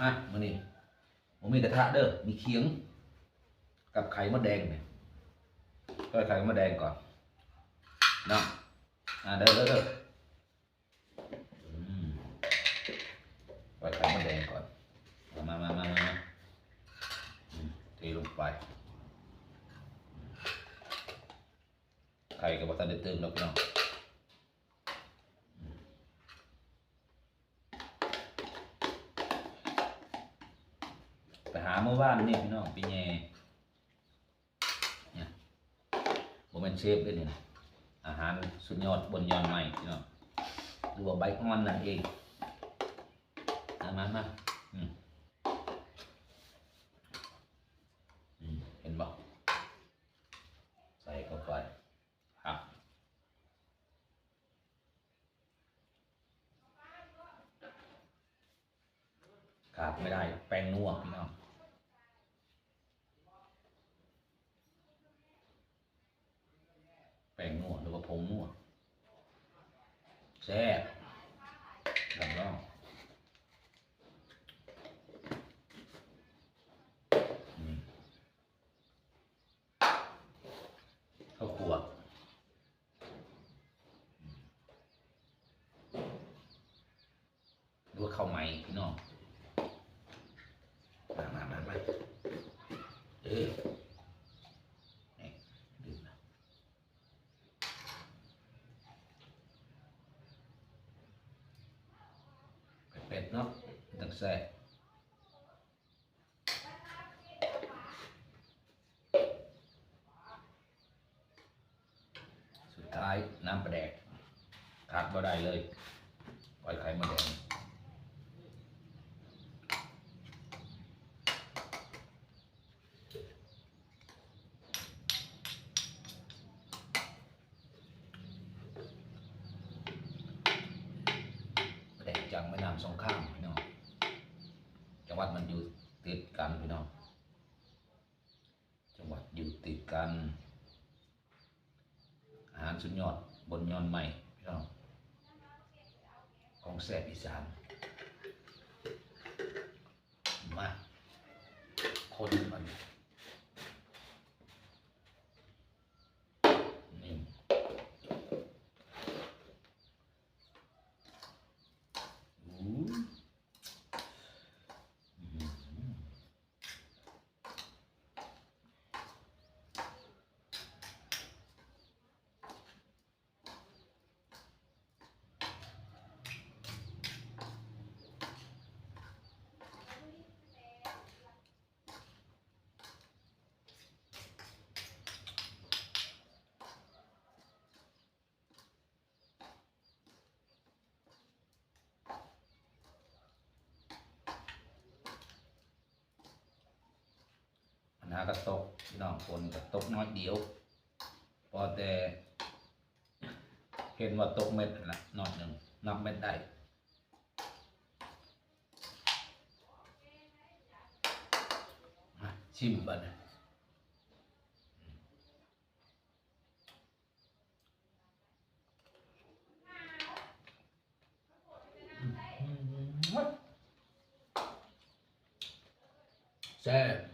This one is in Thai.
อะมานี่ผมมีกระทะเด้อ มีเคียง กับไข่มดแดงเนี่ยก็ไข่มดแดงก่อนนะอะเด้อเด้อเด้ออืมปล่ไข่มดแดงก่อน มามามามามาอืมเทลงไป ไข่กับบัตรเดือดตึงแล้วพี่น้อง ไปหาเมื่อวานนี่พี่น้องพี่แง่เนี่ยผมเป็นเชฟด้วยนี่อาหารสุดยอดบนยอดใหม่พี่น้องหรือว่าใบออนนั่นเองมามามาอืมอืมเห็นบ่ใส่เข้าไปครับขาดไม่ได้แป้งนัวพี่น้อง แป้ง นัวหรือว่วแซ่บลำลองข้าวคั่วหรือว่าข้าวไหมพี่น้องมามามามาเออนี่ดื่มนะ เป็ดเนาะตักใส่สุดท้ายน้ำประแดกขาดบ่ได้เลยปล่อยไข่มาแดง ปลากจังแม่น้ำสองข้างพี่น้องจังหวัดมันอยู่ติดกันพี่น้องจังหวัดอยู่ติดกันอาหารสุดยอดบนยอดใหม่พี่น้องของแซ่บอีสานมาคนมันอู้อื้อหือ ปัญหากระตกพี่น้องคนกระตกน้อยเดียว พอแต่ เห็นว่าตกเม็ดนั่นละนอยหนึ่งนับเม็ดได้ชิมบ้านะแซ่บ